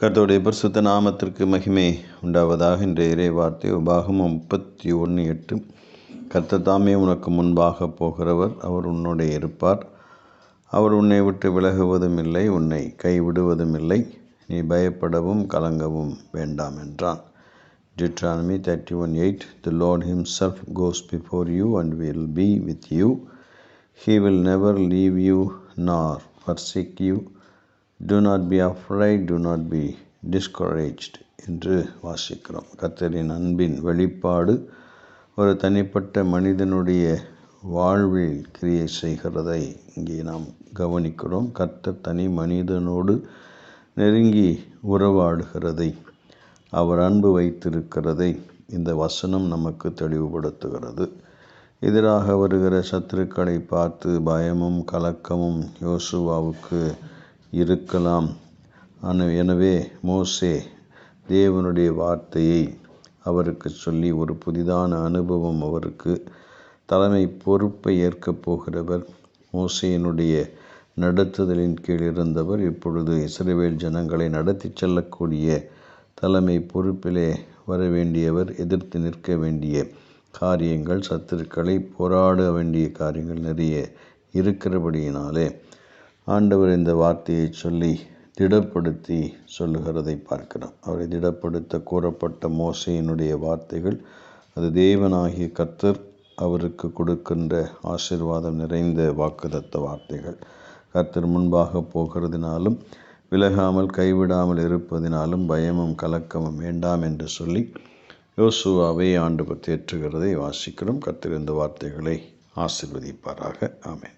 கர்த்தருடைய பரிசுத்த நாமத்திற்கு மகிமை உண்டாவதாக. இன்றைய இறை வார்த்தை உபாகமம் முப்பத்தி ஒன்று எட்டு. கர்த்த தாமே உனக்கு முன்பாக போகிறவர் அவர் உன்னுடைய இருப்பார். அவர் உன்னை விட்டு விலகுவதும் இல்லை உன்னை கைவிடுவதும் இல்லை. நீ பயப்படவும் கலங்கவும் வேண்டாம் என்றான். Deuteronomy thirty one eight the Lord himself goes before you and will be with you he will never leave you nor forsake you do not be afraid do not be discouraged என்று வாசிக்கிறோம். கத்தரின் அன்பின் வெளிப்பாடு ஒரு தனிப்பட்ட மனிதனுடைய வாழ்வில் கிரியை செய்கிறதை இங்கே நாம் கவனிக்கிறோம். கர்த்தர் தனி மனிதனோடு நெருங்கி உறவாடுகிறதை அவர் அன்பு வைத்திருக்கிறதை இந்த வசனம் நமக்கு தெளிவுபடுத்துகிறது. எதிராக வருகிற சத்துருக்களை பார்த்து பயமும் கலக்கமும் யோசுவாவுக்கு இருக்கலாம். எனவே மோசே தேவனுடைய வார்த்தையை அவருக்கு சொல்லி ஒரு புதிதான அனுபவம் அவருக்கு தலைமை பொறுப்பை ஏற்கப் போகிறவர். மோசையினுடைய நடத்துதலின் கீழ் இருந்தவர் இப்பொழுது இஸ்ரேவேல் ஜனங்களை நடத்தி செல்லக்கூடிய தலைமை பொறுப்பிலே வர வேண்டியவர் எதிர்த்து நிற்க வேண்டிய காரியங்கள் சத்துருக்களை போராட வேண்டிய காரியங்கள் நிறைய இருக்கிறபடியினாலே ஆண்டவர் இந்த வார்த்தையை சொல்லி திடப்படுத்தி சொல்லுகிறதை பார்க்கிறோம். அவரை திடப்படுத்த கூறப்பட்ட மோசையினுடைய வார்த்தைகள் அது தேவனாகிய கர்த்தர் அவருக்கு கொடுக்கின்ற ஆசிர்வாதம் நிறைந்த வாக்குதத்த வார்த்தைகள். கர்த்தர் முன்பாக போகிறதுனாலும் விலகாமல் கைவிடாமல் இருப்பதினாலும் பயமும் கலக்கமும் வேண்டாம் என்று சொல்லி யோசுவாவை ஆண்டு தேற்றுகிறதை வாசிக்கிறோம். கர்த்தர் இந்த வார்த்தைகளை ஆசிர்வதிப்பாராக. ஆமேன்.